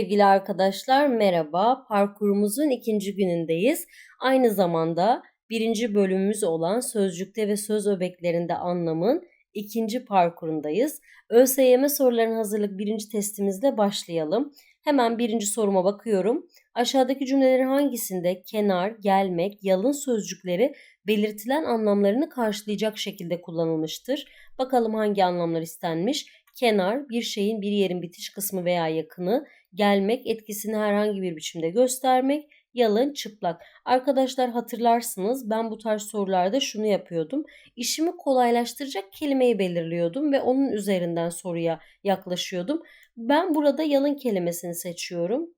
Sevgili arkadaşlar merhaba. Parkurumuzun ikinci günündeyiz. Aynı zamanda birinci bölümümüz olan sözcükte ve söz öbeklerinde anlamın ikinci parkurundayız. ÖSYM sorularının hazırlık birinci testimizle başlayalım. Hemen birinci soruma bakıyorum. Aşağıdaki cümlelerin hangisinde kenar, gelmek, yalın sözcükleri belirtilen anlamlarını karşılayacak şekilde kullanılmıştır? Bakalım hangi anlamlar istenmiş? Kenar, bir şeyin bir yerin bitiş kısmı veya yakını, gelmek, etkisini herhangi bir biçimde göstermek, yalın, çıplak. Arkadaşlar hatırlarsınız ben bu tarz sorularda şunu yapıyordum. İşimi kolaylaştıracak kelimeyi belirliyordum ve onun üzerinden soruya yaklaşıyordum. Ben burada yalın kelimesini seçiyorum.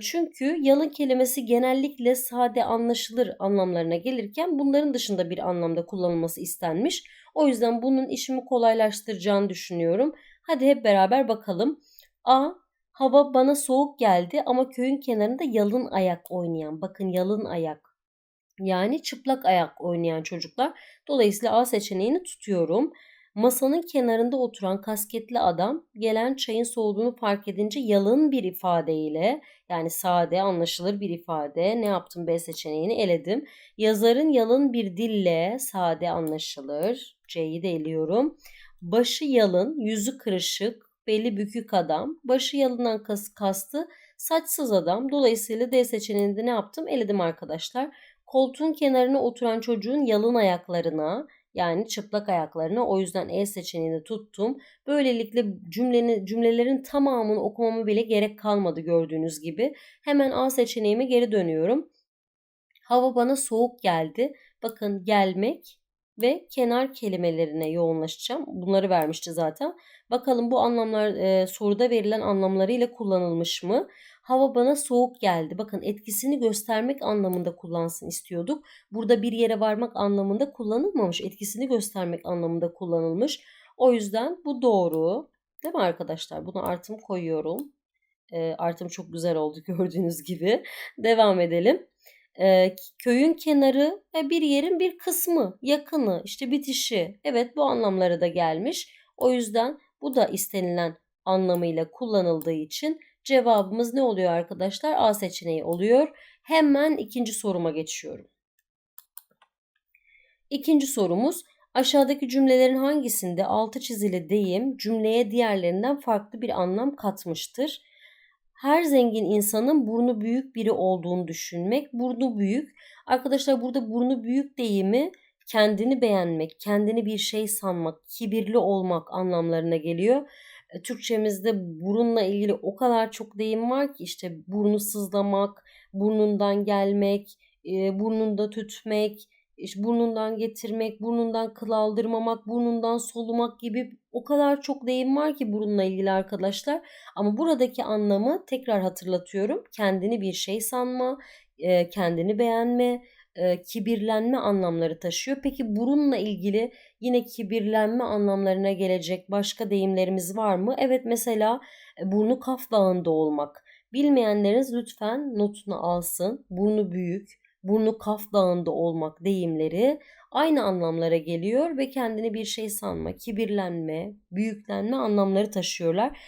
Çünkü yalın kelimesi genellikle sade anlaşılır anlamlarına gelirken bunların dışında bir anlamda kullanılması istenmiş. O yüzden bunun işimi kolaylaştıracağını düşünüyorum. Hadi hep beraber bakalım. A. Hava bana soğuk geldi ama köyün kenarında yalın ayak oynayan. Bakın yalın ayak. Yani çıplak ayak oynayan çocuklar. Dolayısıyla A seçeneğini tutuyorum. Masanın kenarında oturan kasketli adam gelen çayın soğuduğunu fark edince yalın bir ifadeyle yani sade anlaşılır bir ifade ne yaptım B seçeneğini eledim. Yazarın yalın bir dille sade anlaşılır C'yi de eliyorum. Başı yalın, yüzü kırışık, beli bükük adam. Başı yalından kas, kastı saçsız adam. Dolayısıyla D seçeneğinde ne yaptım? Eledim arkadaşlar. Koltuğun kenarına oturan çocuğun yalın ayaklarına yani çıplak ayaklarına o yüzden E seçeneğini tuttum. Böylelikle cümlenin, cümlelerin tamamını okumama bile gerek kalmadı gördüğünüz gibi. Hemen A seçeneğime geri dönüyorum. Hava bana soğuk geldi. Bakın gelmek ve kenar kelimelerine yoğunlaşacağım. Bunları vermişti zaten. Bakalım bu anlamlar e, soruda verilen anlamlarıyla kullanılmış mı? Hava bana soğuk geldi. Bakın etkisini göstermek anlamında kullansın istiyorduk. Burada bir yere varmak anlamında kullanılmamış. Etkisini göstermek anlamında kullanılmış. O yüzden bu doğru. Değil mi arkadaşlar? Bunu artım koyuyorum. E, artım çok güzel oldu gördüğünüz gibi. Devam edelim. E, köyün kenarı ve bir yerin bir kısmı, yakını, işte bitişi. Evet bu anlamlara da gelmiş. O yüzden bu da istenilen anlamıyla kullanıldığı için Cevabımız ne oluyor arkadaşlar? A seçeneği oluyor. Hemen ikinci soruma geçiyorum. İkinci sorumuz aşağıdaki cümlelerin hangisinde altı çizili deyim cümleye diğerlerinden farklı bir anlam katmıştır? Her zengin insanın burnu büyük biri olduğunu düşünmek. Burnu büyük. Arkadaşlar burada burnu büyük deyimi kendini beğenmek, kendini bir şey sanmak, kibirli olmak anlamlarına geliyor. E, Türkçemizde burunla ilgili o kadar çok deyim var ki işte burnu sızlamak, burnundan gelmek, e, burnunda tütmek, işte burnundan getirmek, burnundan kıl aldırmamak, burnundan solumak gibi o kadar çok deyim var ki burunla ilgili arkadaşlar. Ama buradaki anlamı tekrar hatırlatıyorum. Kendini bir şey sanma, e, kendini beğenme, e, kibirlenme anlamları taşıyor. Peki burunla ilgili yine kibirlenme anlamlarına gelecek başka deyimlerimiz var mı? Evet mesela e, burnu kaf dağında olmak. Bilmeyenleriniz lütfen notunu alsın. Burnu büyük, burnu kaf dağında olmak deyimleri aynı anlamlara geliyor ve kendini bir şey sanma, kibirlenme, büyüklenme anlamları taşıyorlar.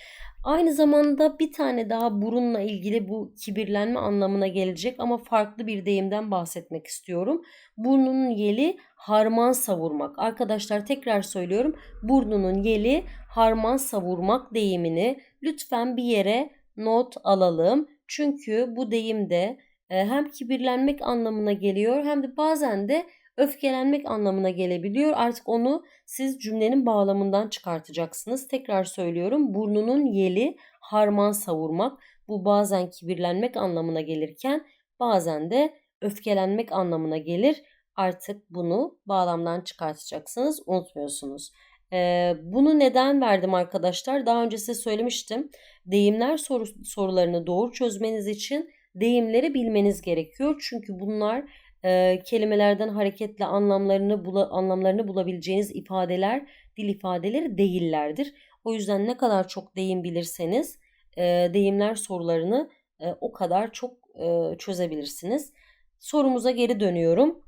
Aynı zamanda bir tane daha burunla ilgili bu kibirlenme anlamına gelecek ama farklı bir deyimden bahsetmek istiyorum. Burnunun yeli harman savurmak. Arkadaşlar tekrar söylüyorum. Burnunun yeli harman savurmak deyimini lütfen bir yere not alalım. Çünkü bu deyim de e, hem kibirlenmek anlamına geliyor hem de bazen de öfkelenmek anlamına gelebiliyor. Artık onu siz cümlenin bağlamından çıkartacaksınız. Tekrar söylüyorum. Burnunun yeli harman savurmak. Bu bazen kibirlenmek anlamına gelirken bazen de öfkelenmek anlamına gelir. Artık bunu bağlamdan çıkartacaksınız. Unutmuyorsunuz. Ee, bunu neden verdim arkadaşlar? Daha önce size söylemiştim. Deyimler soru, sorularını doğru çözmeniz için deyimleri bilmeniz gerekiyor. Çünkü bunlar e, kelimelerden hareketle anlamlarını bula, anlamlarını bulabileceğiniz ifadeler, dil ifadeleri değillerdir. O yüzden ne kadar çok deyim bilirseniz e, deyimler sorularını e, o kadar çok e, çözebilirsiniz. Sorumuza geri dönüyorum.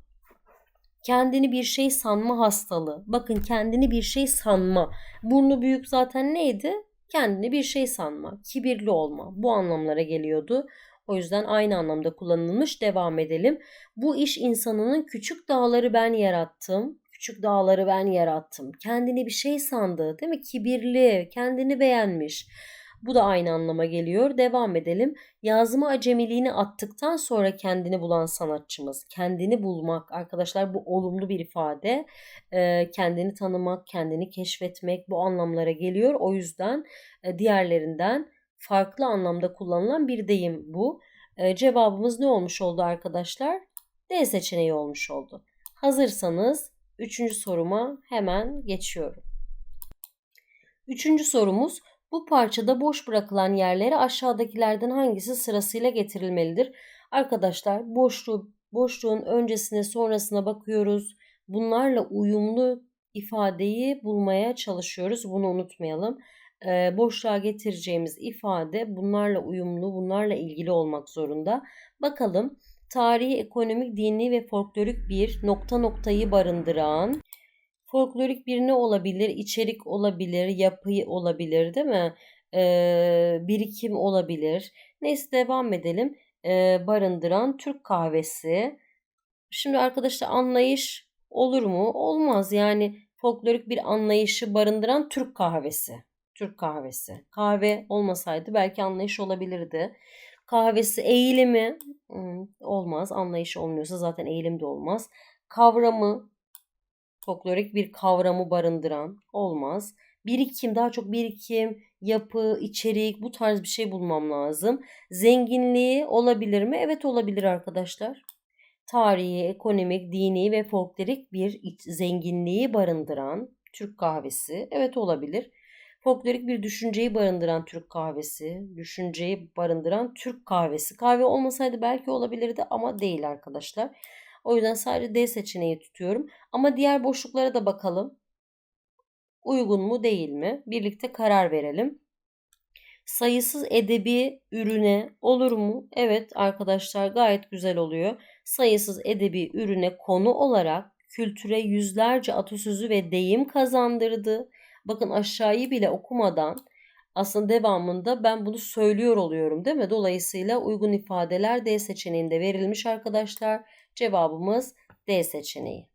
Kendini bir şey sanma hastalığı. Bakın kendini bir şey sanma. Burnu büyük zaten neydi? Kendini bir şey sanma, kibirli olma bu anlamlara geliyordu. O yüzden aynı anlamda kullanılmış. Devam edelim. Bu iş insanının küçük dağları ben yarattım. Küçük dağları ben yarattım. Kendini bir şey sandı, değil mi? Kibirli, kendini beğenmiş. Bu da aynı anlama geliyor. Devam edelim. Yazma acemiliğini attıktan sonra kendini bulan sanatçımız. Kendini bulmak arkadaşlar bu olumlu bir ifade. Ee, kendini tanımak, kendini keşfetmek bu anlamlara geliyor. O yüzden e, diğerlerinden farklı anlamda kullanılan bir deyim bu. Ee, cevabımız ne olmuş oldu arkadaşlar? D seçeneği olmuş oldu. Hazırsanız üçüncü soruma hemen geçiyorum. Üçüncü sorumuz bu parçada boş bırakılan yerlere aşağıdakilerden hangisi sırasıyla getirilmelidir? Arkadaşlar boşluğu, boşluğun öncesine sonrasına bakıyoruz. Bunlarla uyumlu ifadeyi bulmaya çalışıyoruz. Bunu unutmayalım. Boşluğa getireceğimiz ifade bunlarla uyumlu, bunlarla ilgili olmak zorunda. Bakalım tarihi, ekonomik, dini ve folklorik bir nokta noktayı barındıran folklorik bir ne olabilir? İçerik olabilir, yapı olabilir değil mi? Ee, birikim olabilir. Neyse devam edelim. Ee, barındıran Türk kahvesi. Şimdi arkadaşlar anlayış olur mu? Olmaz. Yani folklorik bir anlayışı barındıran Türk kahvesi. Türk kahvesi. Kahve olmasaydı belki anlayış olabilirdi. Kahvesi eğilimi olmaz. Anlayış olmuyorsa zaten eğilim de olmaz. Kavramı folklorik bir kavramı barındıran olmaz. Birikim, daha çok birikim, yapı, içerik bu tarz bir şey bulmam lazım. Zenginliği olabilir mi? Evet olabilir arkadaşlar. Tarihi, ekonomik, dini ve folklorik bir zenginliği barındıran Türk kahvesi. Evet olabilir. Folklorik bir düşünceyi barındıran Türk kahvesi, düşünceyi barındıran Türk kahvesi. Kahve olmasaydı belki olabilirdi ama değil arkadaşlar. O yüzden sadece D seçeneği tutuyorum. Ama diğer boşluklara da bakalım. Uygun mu değil mi? Birlikte karar verelim. Sayısız edebi ürüne olur mu? Evet arkadaşlar gayet güzel oluyor. Sayısız edebi ürüne konu olarak kültüre yüzlerce atasözü ve deyim kazandırdı. Bakın aşağıyı bile okumadan aslında devamında ben bunu söylüyor oluyorum değil mi? Dolayısıyla uygun ifadeler D seçeneğinde verilmiş arkadaşlar. Cevabımız D seçeneği.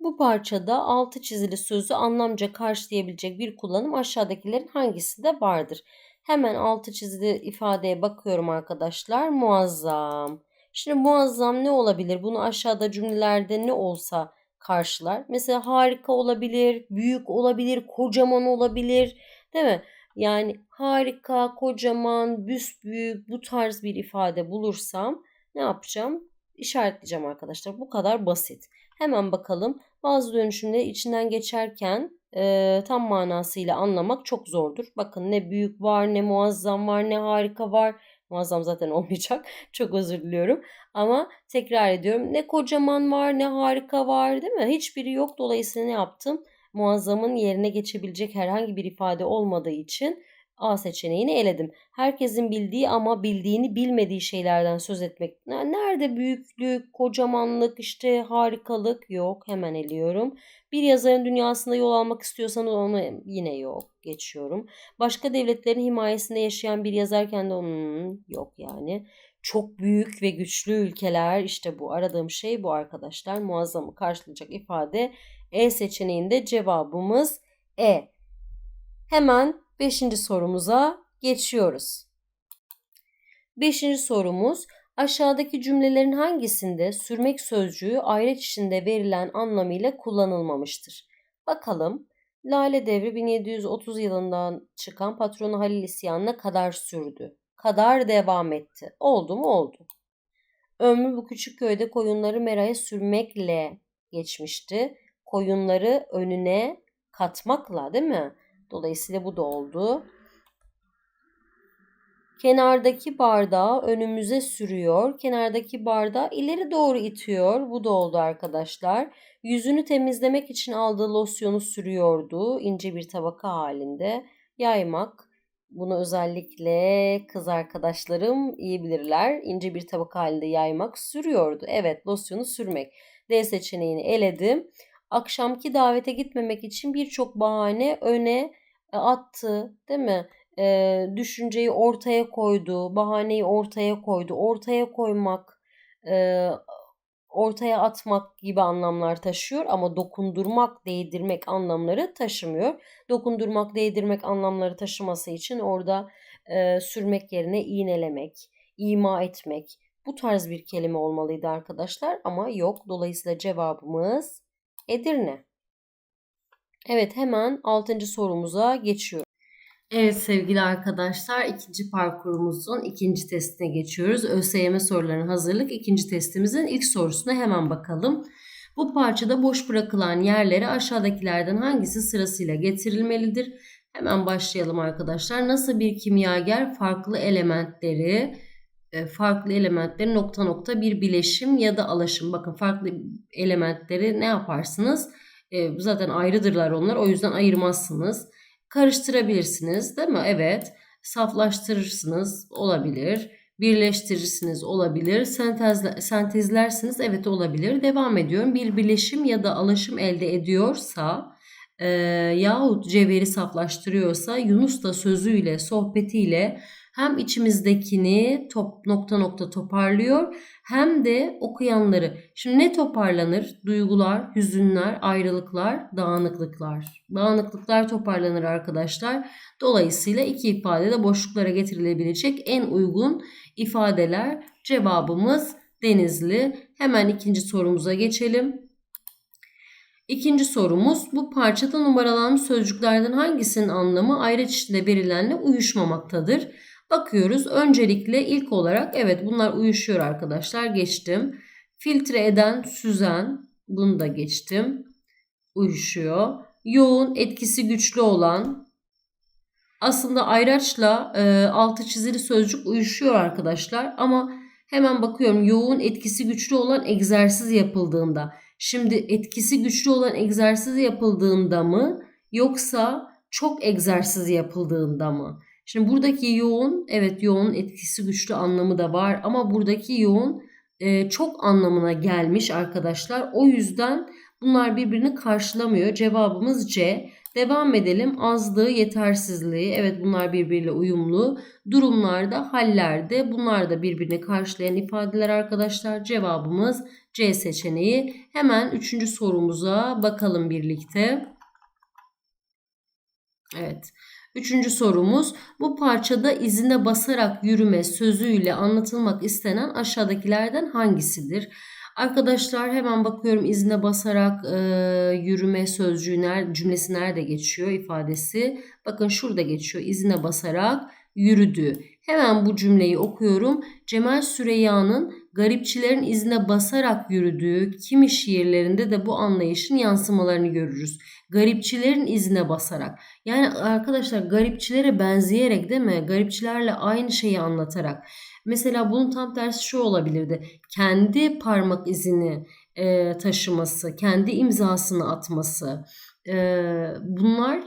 Bu parçada altı çizili sözü anlamca karşılayabilecek bir kullanım aşağıdakilerin hangisinde vardır? Hemen altı çizili ifadeye bakıyorum arkadaşlar. Muazzam. Şimdi muazzam ne olabilir? Bunu aşağıda cümlelerde ne olsa karşılar. Mesela harika olabilir, büyük olabilir, kocaman olabilir. Değil mi? Yani harika, kocaman, büsbüyük bu tarz bir ifade bulursam ne yapacağım? işaretleyeceğim arkadaşlar. Bu kadar basit. Hemen bakalım. Bazı dönüşümleri içinden geçerken e, tam manasıyla anlamak çok zordur. Bakın ne büyük var, ne muazzam var, ne harika var. Muazzam zaten olmayacak. Çok özür diliyorum. Ama tekrar ediyorum. Ne kocaman var, ne harika var değil mi? Hiçbiri yok. Dolayısıyla ne yaptım? Muazzamın yerine geçebilecek herhangi bir ifade olmadığı için A seçeneğini eledim. Herkesin bildiği ama bildiğini bilmediği şeylerden söz etmek. Nerede büyüklük, kocamanlık, işte harikalık yok. Hemen eliyorum. Bir yazarın dünyasında yol almak istiyorsanız onu yine yok. Geçiyorum. Başka devletlerin himayesinde yaşayan bir yazarken de onun yok yani. Çok büyük ve güçlü ülkeler işte bu aradığım şey bu arkadaşlar. Muazzamı karşılayacak ifade E seçeneğinde cevabımız E. Hemen Beşinci sorumuza geçiyoruz. Beşinci sorumuz aşağıdaki cümlelerin hangisinde sürmek sözcüğü ayraç içinde verilen anlamıyla kullanılmamıştır? Bakalım. Lale Devri 1730 yılından çıkan patronu Halil İsyan'ına kadar sürdü. Kadar devam etti. Oldu mu? Oldu. Ömrü bu küçük köyde koyunları meraya sürmekle geçmişti. Koyunları önüne katmakla değil mi? Dolayısıyla bu da oldu. Kenardaki bardağı önümüze sürüyor. Kenardaki bardağı ileri doğru itiyor. Bu da oldu arkadaşlar. Yüzünü temizlemek için aldığı losyonu sürüyordu. ince bir tabaka halinde. Yaymak. Bunu özellikle kız arkadaşlarım iyi bilirler. İnce bir tabaka halinde yaymak sürüyordu. Evet losyonu sürmek. D seçeneğini eledim. Akşamki davete gitmemek için birçok bahane öne attı, değil mi? E, düşünceyi ortaya koydu, bahaneyi ortaya koydu. Ortaya koymak, e, ortaya atmak gibi anlamlar taşıyor ama dokundurmak, değdirmek anlamları taşımıyor. Dokundurmak, değdirmek anlamları taşıması için orada e, sürmek yerine iğnelemek, ima etmek bu tarz bir kelime olmalıydı arkadaşlar ama yok. Dolayısıyla cevabımız Edirne. Evet hemen 6. sorumuza geçiyoruz. Evet sevgili arkadaşlar ikinci parkurumuzun ikinci testine geçiyoruz. ÖSYM sorularına hazırlık ikinci testimizin ilk sorusuna hemen bakalım. Bu parçada boş bırakılan yerlere aşağıdakilerden hangisi sırasıyla getirilmelidir? Hemen başlayalım arkadaşlar. Nasıl bir kimyager farklı elementleri e, farklı elementleri nokta nokta bir bileşim ya da alaşım. Bakın farklı elementleri ne yaparsınız? E, zaten ayrıdırlar onlar. O yüzden ayırmazsınız. Karıştırabilirsiniz değil mi? Evet. Saflaştırırsınız. Olabilir. Birleştirirsiniz. Olabilir. Sentezle, sentezlersiniz. Evet olabilir. Devam ediyorum. Bir bileşim ya da alaşım elde ediyorsa e, yahut cevheri saflaştırıyorsa Yunus da sözüyle, sohbetiyle hem içimizdekini top, nokta nokta toparlıyor hem de okuyanları. Şimdi ne toparlanır? Duygular, hüzünler, ayrılıklar, dağınıklıklar. Dağınıklıklar toparlanır arkadaşlar. Dolayısıyla iki ifade de boşluklara getirilebilecek en uygun ifadeler. Cevabımız Denizli. Hemen ikinci sorumuza geçelim. İkinci sorumuz bu parçada numaralanmış sözcüklerden hangisinin anlamı ayraç içinde verilenle uyuşmamaktadır? Bakıyoruz. Öncelikle ilk olarak evet bunlar uyuşuyor arkadaşlar. Geçtim. Filtre eden, süzen. Bunu da geçtim. Uyuşuyor. Yoğun, etkisi güçlü olan. Aslında ayraçla e, altı çizili sözcük uyuşuyor arkadaşlar. Ama hemen bakıyorum yoğun etkisi güçlü olan egzersiz yapıldığında. Şimdi etkisi güçlü olan egzersiz yapıldığında mı yoksa çok egzersiz yapıldığında mı? Şimdi buradaki yoğun evet yoğun etkisi güçlü anlamı da var ama buradaki yoğun e, çok anlamına gelmiş arkadaşlar. O yüzden bunlar birbirini karşılamıyor. Cevabımız C. Devam edelim. Azlığı, yetersizliği. Evet bunlar birbiriyle uyumlu. Durumlarda, hallerde bunlar da birbirini karşılayan ifadeler arkadaşlar. Cevabımız C seçeneği. Hemen üçüncü sorumuza bakalım birlikte. Evet. Üçüncü sorumuz bu parçada izine basarak yürüme sözüyle anlatılmak istenen aşağıdakilerden hangisidir? Arkadaşlar hemen bakıyorum izine basarak e, yürüme sözcüğü ner, cümlesi nerede geçiyor ifadesi. Bakın şurada geçiyor izine basarak yürüdü. Hemen bu cümleyi okuyorum. Cemal Süreyya'nın garipçilerin izine basarak yürüdüğü kimi şiirlerinde de bu anlayışın yansımalarını görürüz. Garipçilerin izine basarak. Yani arkadaşlar garipçilere benzeyerek değil mi? Garipçilerle aynı şeyi anlatarak. Mesela bunun tam tersi şu olabilirdi. Kendi parmak izini e, taşıması, kendi imzasını atması. E, bunlar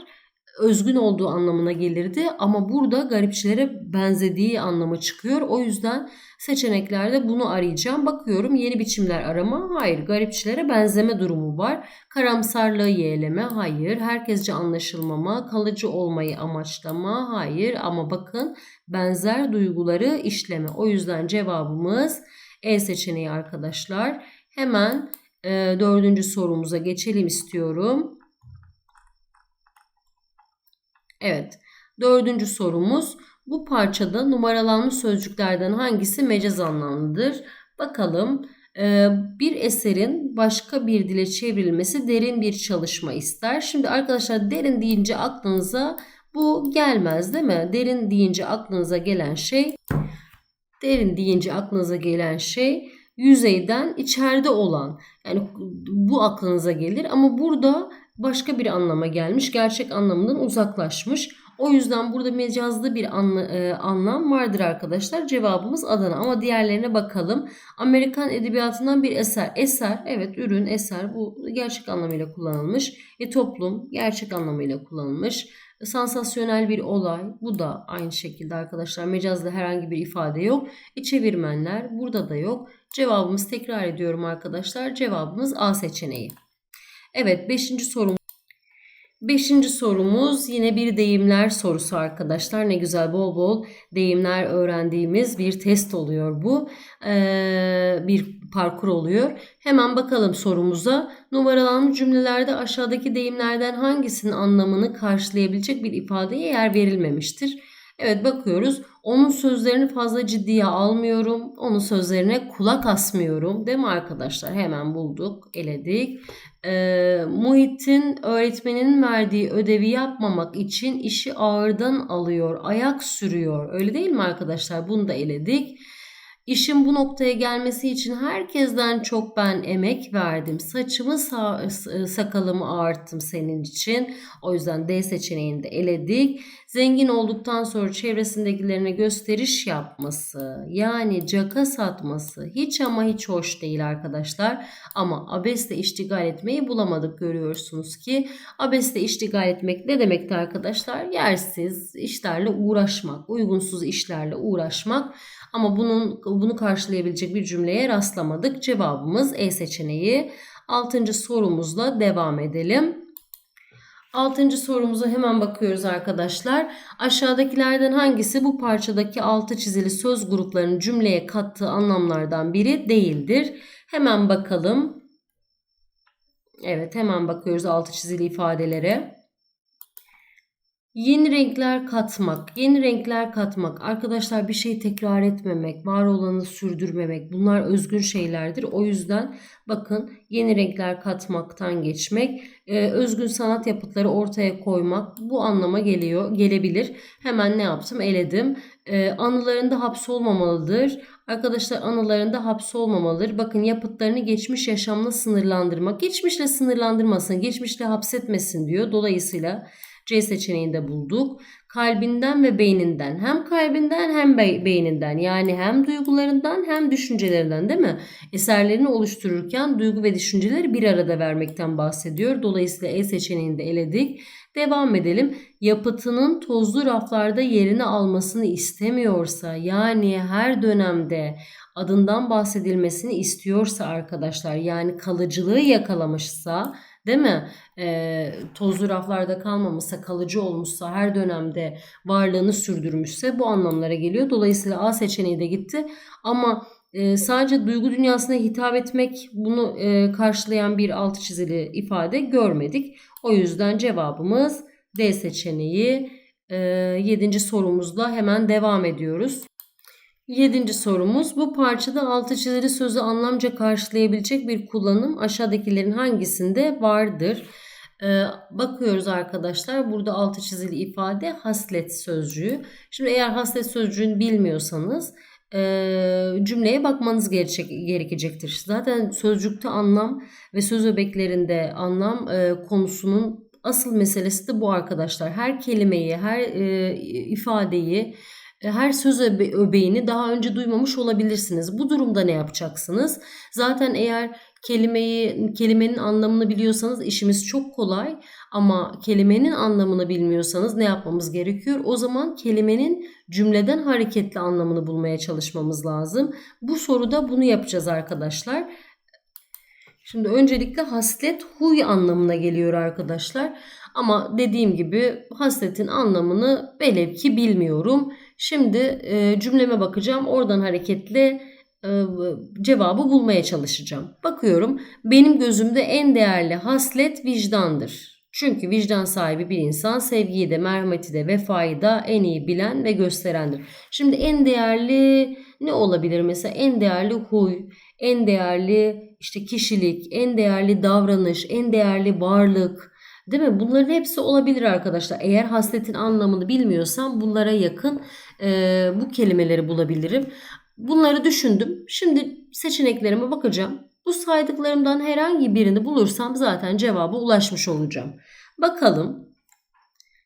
özgün olduğu anlamına gelirdi ama burada garipçilere benzediği anlamı çıkıyor. O yüzden seçeneklerde bunu arayacağım. Bakıyorum yeni biçimler arama. Hayır. Garipçilere benzeme durumu var. Karamsarlığı yeğleme. Hayır. Herkesce anlaşılmama. Kalıcı olmayı amaçlama. Hayır. Ama bakın benzer duyguları işleme. O yüzden cevabımız E seçeneği arkadaşlar. Hemen e, dördüncü sorumuza geçelim istiyorum. Evet. Dördüncü sorumuz. Bu parçada numaralanmış sözcüklerden hangisi mecaz anlamlıdır? Bakalım. Ee, bir eserin başka bir dile çevrilmesi derin bir çalışma ister. Şimdi arkadaşlar derin deyince aklınıza bu gelmez değil mi? Derin deyince aklınıza gelen şey derin deyince aklınıza gelen şey yüzeyden içeride olan. Yani bu aklınıza gelir ama burada başka bir anlama gelmiş. Gerçek anlamından uzaklaşmış. O yüzden burada mecazlı bir anla, e, anlam vardır arkadaşlar. Cevabımız Adana ama diğerlerine bakalım. Amerikan edebiyatından bir eser. Eser evet ürün eser bu gerçek anlamıyla kullanılmış. E, toplum gerçek anlamıyla kullanılmış. Sansasyonel bir olay bu da aynı şekilde arkadaşlar mecazda herhangi bir ifade yok. E, çevirmenler burada da yok. Cevabımız tekrar ediyorum arkadaşlar. Cevabımız A seçeneği. Evet 5. sorum. Beşinci sorumuz yine bir deyimler sorusu arkadaşlar. Ne güzel bol bol deyimler öğrendiğimiz bir test oluyor bu. Ee, bir parkur oluyor. Hemen bakalım sorumuza. Numaralanmış cümlelerde aşağıdaki deyimlerden hangisinin anlamını karşılayabilecek bir ifadeye yer verilmemiştir? Evet bakıyoruz. Onun sözlerini fazla ciddiye almıyorum. Onun sözlerine kulak asmıyorum. Değil mi arkadaşlar? Hemen bulduk, eledik. Ee, Muhittin öğretmenin verdiği ödevi yapmamak için işi ağırdan alıyor, ayak sürüyor. Öyle değil mi arkadaşlar? Bunu da eledik. İşin bu noktaya gelmesi için herkesten çok ben emek verdim. Saçımı sakalımı ağarttım senin için. O yüzden D seçeneğini de eledik. Zengin olduktan sonra çevresindekilerine gösteriş yapması yani caka satması hiç ama hiç hoş değil arkadaşlar. Ama abesle iştigal etmeyi bulamadık görüyorsunuz ki. Abesle iştigal etmek ne demekti arkadaşlar? Yersiz işlerle uğraşmak, uygunsuz işlerle uğraşmak. Ama bunun bunu karşılayabilecek bir cümleye rastlamadık. Cevabımız E seçeneği. Altıncı sorumuzla devam edelim. Altıncı sorumuza hemen bakıyoruz arkadaşlar. Aşağıdakilerden hangisi bu parçadaki altı çizili söz gruplarının cümleye kattığı anlamlardan biri değildir? Hemen bakalım. Evet hemen bakıyoruz altı çizili ifadelere. Yeni renkler katmak, yeni renkler katmak, arkadaşlar bir şeyi tekrar etmemek, var olanı sürdürmemek bunlar özgün şeylerdir. O yüzden bakın yeni renkler katmaktan geçmek, e, özgün sanat yapıtları ortaya koymak bu anlama geliyor, gelebilir. Hemen ne yaptım? Eledim. E, anılarında hapsolmamalıdır. Arkadaşlar anılarında hapsolmamalıdır. Bakın yapıtlarını geçmiş yaşamla sınırlandırmak. Geçmişle sınırlandırmasın, geçmişle hapsetmesin diyor. Dolayısıyla C seçeneğinde bulduk. Kalbinden ve beyninden hem kalbinden hem beyninden yani hem duygularından hem düşüncelerinden değil mi? Eserlerini oluştururken duygu ve düşünceleri bir arada vermekten bahsediyor. Dolayısıyla E seçeneğini de eledik. Devam edelim. Yapıtının tozlu raflarda yerini almasını istemiyorsa yani her dönemde adından bahsedilmesini istiyorsa arkadaşlar yani kalıcılığı yakalamışsa Değil mi? E, tozlu raflarda kalmamışsa, kalıcı olmuşsa, her dönemde varlığını sürdürmüşse bu anlamlara geliyor. Dolayısıyla A seçeneği de gitti. Ama e, sadece duygu dünyasına hitap etmek bunu e, karşılayan bir altı çizili ifade görmedik. O yüzden cevabımız D seçeneği. E, yedinci sorumuzla hemen devam ediyoruz. Yedinci sorumuz bu parçada altı çizili sözü anlamca karşılayabilecek bir kullanım aşağıdakilerin hangisinde vardır? Ee, bakıyoruz arkadaşlar burada altı çizili ifade haslet sözcüğü. Şimdi eğer haslet sözcüğünü bilmiyorsanız e, cümleye bakmanız gerekecek, gerekecektir. Zaten sözcükte anlam ve söz öbeklerinde anlam e, konusunun asıl meselesi de bu arkadaşlar. Her kelimeyi, her e, ifadeyi her söz öbeğini daha önce duymamış olabilirsiniz. Bu durumda ne yapacaksınız? Zaten eğer kelimeyi kelimenin anlamını biliyorsanız işimiz çok kolay ama kelimenin anlamını bilmiyorsanız ne yapmamız gerekiyor? O zaman kelimenin cümleden hareketli anlamını bulmaya çalışmamız lazım. Bu soruda bunu yapacağız arkadaşlar. Şimdi öncelikle haslet huy anlamına geliyor arkadaşlar. Ama dediğim gibi hasletin anlamını velev ki bilmiyorum. Şimdi e, cümleme bakacağım. Oradan hareketle e, cevabı bulmaya çalışacağım. Bakıyorum. Benim gözümde en değerli haslet vicdandır. Çünkü vicdan sahibi bir insan sevgiyi de, merhameti de, vefayı da en iyi bilen ve gösterendir. Şimdi en değerli ne olabilir? Mesela en değerli huy, en değerli işte kişilik, en değerli davranış, en değerli varlık, Değil mi? Bunların hepsi olabilir arkadaşlar. Eğer hasletin anlamını bilmiyorsam bunlara yakın e, bu kelimeleri bulabilirim. Bunları düşündüm. Şimdi seçeneklerime bakacağım. Bu saydıklarımdan herhangi birini bulursam zaten cevaba ulaşmış olacağım. Bakalım.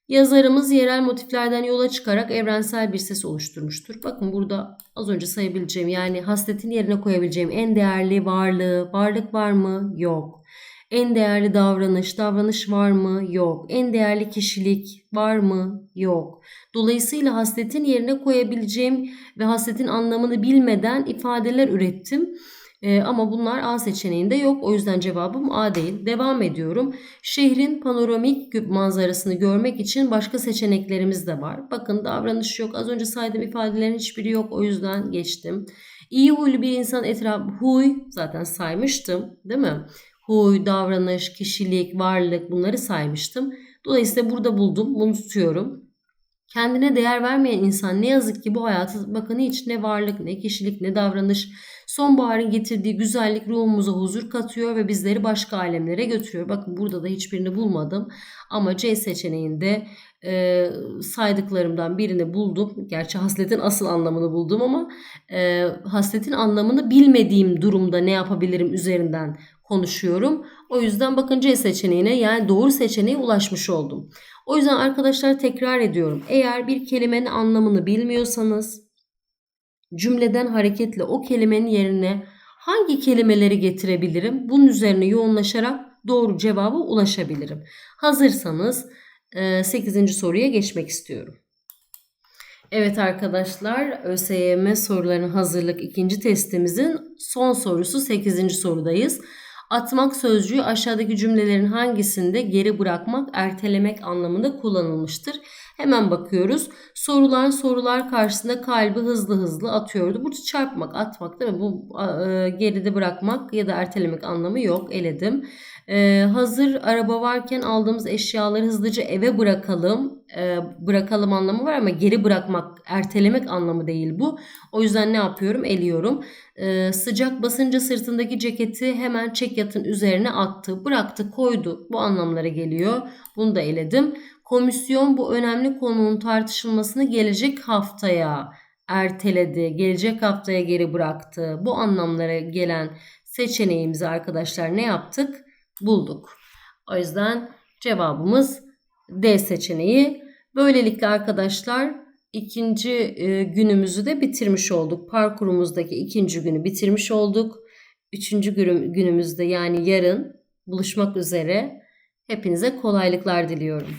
Yazarımız yerel motiflerden yola çıkarak evrensel bir ses oluşturmuştur. Bakın burada az önce sayabileceğim yani hasletin yerine koyabileceğim en değerli varlığı, varlık var mı? Yok. En değerli davranış, davranış var mı? Yok. En değerli kişilik var mı? Yok. Dolayısıyla hasletin yerine koyabileceğim ve hasletin anlamını bilmeden ifadeler ürettim. Ee, ama bunlar A seçeneğinde yok. O yüzden cevabım A değil. Devam ediyorum. Şehrin panoramik manzarasını görmek için başka seçeneklerimiz de var. Bakın davranış yok. Az önce saydığım ifadelerin hiçbiri yok. O yüzden geçtim. İyi huylu bir insan etraf huy zaten saymıştım, değil mi? Huy, davranış, kişilik, varlık bunları saymıştım. Dolayısıyla burada buldum. Bunu tutuyorum. Kendine değer vermeyen insan ne yazık ki bu hayatı bakın hiç ne varlık ne kişilik ne davranış sonbaharın getirdiği güzellik ruhumuza huzur katıyor ve bizleri başka alemlere götürüyor. Bakın burada da hiçbirini bulmadım ama C seçeneğinde e, saydıklarımdan birini buldum. Gerçi hasletin asıl anlamını buldum ama e, hasletin anlamını bilmediğim durumda ne yapabilirim üzerinden konuşuyorum. O yüzden bakın C seçeneğine yani doğru seçeneğe ulaşmış oldum. O yüzden arkadaşlar tekrar ediyorum. Eğer bir kelimenin anlamını bilmiyorsanız cümleden hareketle o kelimenin yerine hangi kelimeleri getirebilirim? Bunun üzerine yoğunlaşarak doğru cevaba ulaşabilirim. Hazırsanız 8. soruya geçmek istiyorum. Evet arkadaşlar ÖSYM sorularının hazırlık ikinci testimizin son sorusu 8. sorudayız. Atmak sözcüğü aşağıdaki cümlelerin hangisinde geri bırakmak, ertelemek anlamında kullanılmıştır? Hemen bakıyoruz. Sorulan sorular karşısında kalbi hızlı hızlı atıyordu. Burada çarpmak, atmak değil mi? Bu e, geride bırakmak ya da ertelemek anlamı yok. Eledim. E, hazır araba varken aldığımız eşyaları hızlıca eve bırakalım. E, bırakalım anlamı var ama geri bırakmak, ertelemek anlamı değil bu. O yüzden ne yapıyorum? Eliyorum. E, sıcak basınca sırtındaki ceketi hemen çek yatın üzerine attı, bıraktı, koydu. Bu anlamlara geliyor. Bunu da eledim. Komisyon bu önemli konunun tartışılmasını gelecek haftaya erteledi, gelecek haftaya geri bıraktı. Bu anlamlara gelen seçeneğimizi arkadaşlar ne yaptık? Bulduk. O yüzden cevabımız D seçeneği. Böylelikle arkadaşlar ikinci e, günümüzü de bitirmiş olduk. Parkurumuzdaki ikinci günü bitirmiş olduk. Üçüncü günümüzde yani yarın buluşmak üzere. Hepinize kolaylıklar diliyorum.